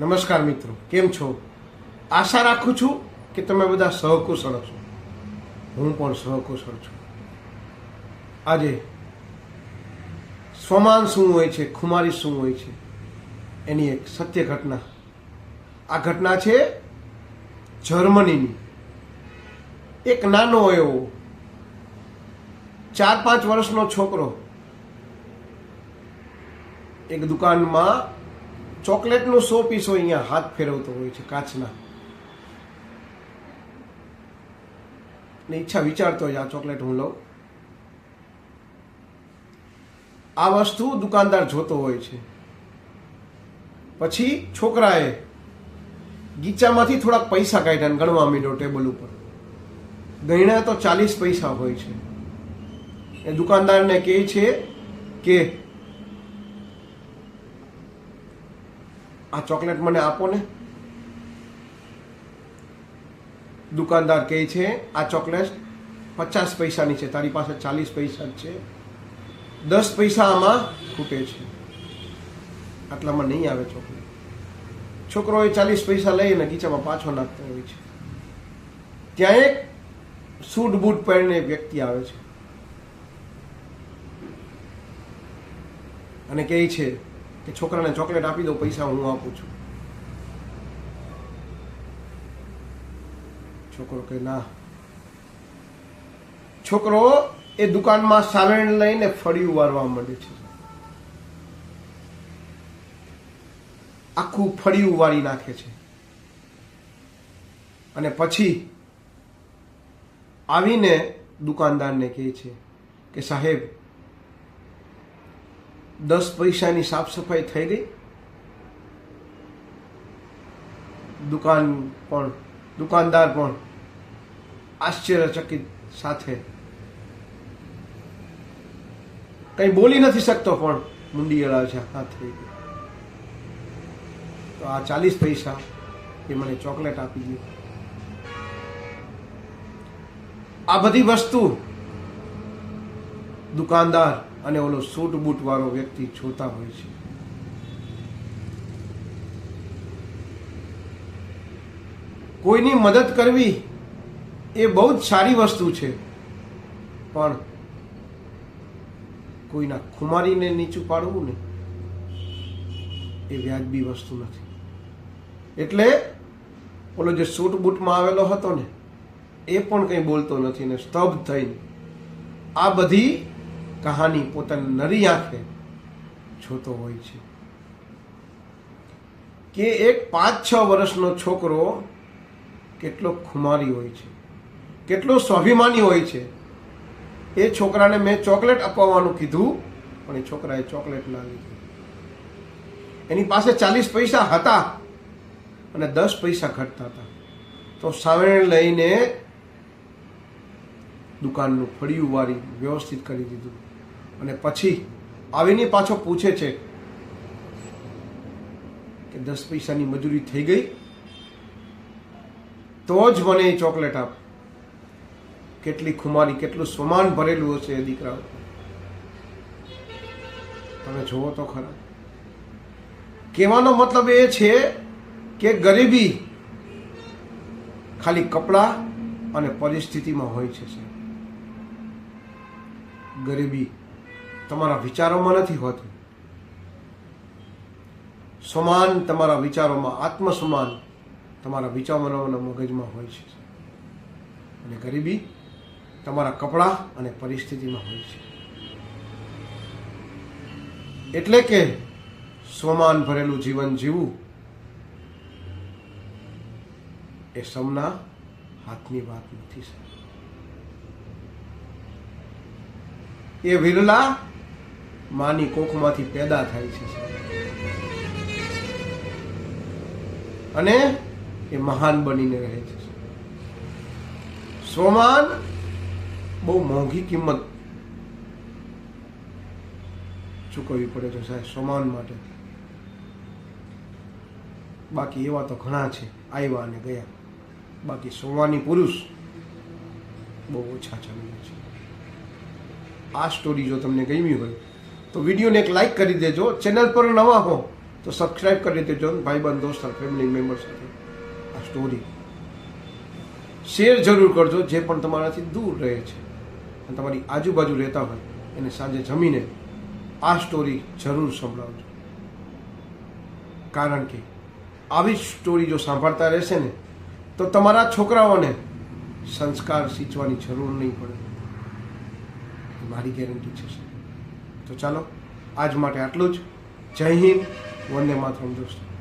નમસ્કાર મિત્રો, કેમ છો? આશા રાખું છું કે તમે બધા સહકુશળ છો. હું પણ સહકુશળ છું. આજે સ્વમાન શું હોય છે, ખુમારી શું હોય છે, એની એક સત્ય ઘટના. આ ઘટના છે જર્મનીની. એક નાનો એવો, ચાર પાંચ વર્ષનો છોકરો એક દુકાનમાં ચોકલેટનું સો પીસો અહીંયા હાથ ફેરવતો હોય છે કાચના. ને ઈચ્છા વિચારતો હોય આ ચોકલેટ હું લઉં. આ વસ્તુ દુકાનદાર જોતો હોય છે. પછી છોકરાએ ગીચામાંથી થોડાક પૈસા કાઢ્યા ગણવા માંડ્યો ટેબલ ઉપર. ગણ્યા તો ચાલીસ પૈસા હોય છે. એ દુકાનદારને કહે છે કે આ ચોકલેટ મને આપો ને. દુકાનદાર કહે છે, આ ચોકલેટ પચાસ પૈસાની છે, તારી પાસે ચાલીસ પૈસા છે. દસ પૈસા આમાં ખૂટે છે. આટલામાં નહીં આવે ચોકલેટ. છોકરો એ ચાલીસ પૈસા લઈને ખીચામાં પાછો નાખતો હોય છે. ત્યાં એક સૂટ બૂટ પહેરીને એક વ્યક્તિ આવે છે. અને કહે છે કે છોકરાને ચોકલેટ આપી દો પૈસા હું આપું છું. છોકરો કે ના. છોકરો એ દુકાનમાં સાવેણ લઈને ફળિયું વારવા માંડે છે. આખું ફળિયું વાળી નાખે છે. અને પછી આવીને દુકાનદારને કહે છે કે, સાહેબ દસ પૈસાની સાફ સફાઈ થઈ ગઈ. દુકાન પણ, દુકાનદાર પણ આશ્ચર્યચકિત સાથે. કંઈ બોલી નથી શકતો પણ મુંડી અડાવે છે હા થઈ ગઈ તો આ ચાલીસ પૈસા એ મને ચોકલેટ આપી દીધી આ બધી વસ્તુ દુકાનદાર અને ઓલો સૂટ બૂટ વાળો વ્યક્તિ જોતા હોય છે. કોઈની મદદ કરવી એ બહુ જ સારી વસ્તુ છે. પણ કોઈના ખુમારીને નીચું પાડવું ને એ વ્યાજબી વસ્તુ નથી. એટલે ઓલો જે સૂટ બૂટમાં આવેલો હતો ને, એ પણ કંઈ બોલતો નથી ને સ્તબ્ધ થઈને. આ બધી કહાની પોતાની નરી આંખે જોતો હોય છે. કે એક પાંચ છ વર્ષનો છોકરો કેટલો ખુમારી હોય છે, કેટલો સ્વાભિમાની હોય છે, એ છોકરાને મેં ચોકલેટ અપાવવાનું કીધું, પણ એ છોકરાએ ચોકલેટ ના લીધી. એની પાસે ચાલીસ પૈસા હતા અને દસ પૈસા ઘટતા હતા. તો સાવેણ લઈને દુકાનનું ફળિયું વાળી વ્યવસ્થિત કરી દીધું. અને પછી આવીને પાછો પૂછે છે કે દસ પૈસાની મજૂરી થઈ ગઈ? તો જ મને એ ચોકલેટ આપ. કેટલી ખુમારી, કેટલું સમાન ભરેલું હશે એ દીકરાઓ. તમે જુઓ તો ખરા. કહેવાનો મતલબ એ છે કે ગરીબી ખાલી કપડાં અને પરિસ્થિતિમાં હોય છે ગરીબી તમારા વિચારોમાં નથી હોતું. સમાન તમારા વિચારોમાં, આત્મસમાન તમારા વિચારોના મગજમાં હોય છે. અને ગરીબી તમારા કપડાં અને પરિસ્થિતિમાં હોય છે. એટલે કે સ્વમાન ભરેલું જીવન જીવવું એ સૌના હાથની વાત નથી એ વિરલા માની કોખમાંથી પેદા થાય છે. અને એ મહાન બનીને રહે છે. સોમાન બહુ મોંઘી કિંમત ચૂકવવી પડે છે સાહેબ, સોમાન માટે. બાકી એવા તો ઘણા છે આવ્યા અને ગયા. બાકી સોમાની પુરુષ બહુ ઓછા ચાલે છે. આ સ્ટોરી જો તમને ગમી હોય તો વિડીયોને એક લાઈક કરી દેજો. ચેનલ પર નવા હો, તો સબસ્ક્રાઈબ કરી દેજો ભાઈબંધ ફેમિલી મેમ્બર સાથે આ સ્ટોરી શેર જરૂર કરજો, જે પણ તમારાથી દૂર રહે છે અને તમારી આજુબાજુ રહેતા હોય, એને સાંજે જમીને આ સ્ટોરી જરૂર સંભળાવજો. કારણ કે આવી સ્ટોરી જો સાંભળતા રહેશે ને, તો તમારા છોકરાઓને સંસ્કાર સિંચવાની જરૂર નહીં પડે. મારી ગેરંટી છે તો ચાલો આજ માટે આટલું જ. જય હિન્દ. વંદે માતરમ દોસ્તો.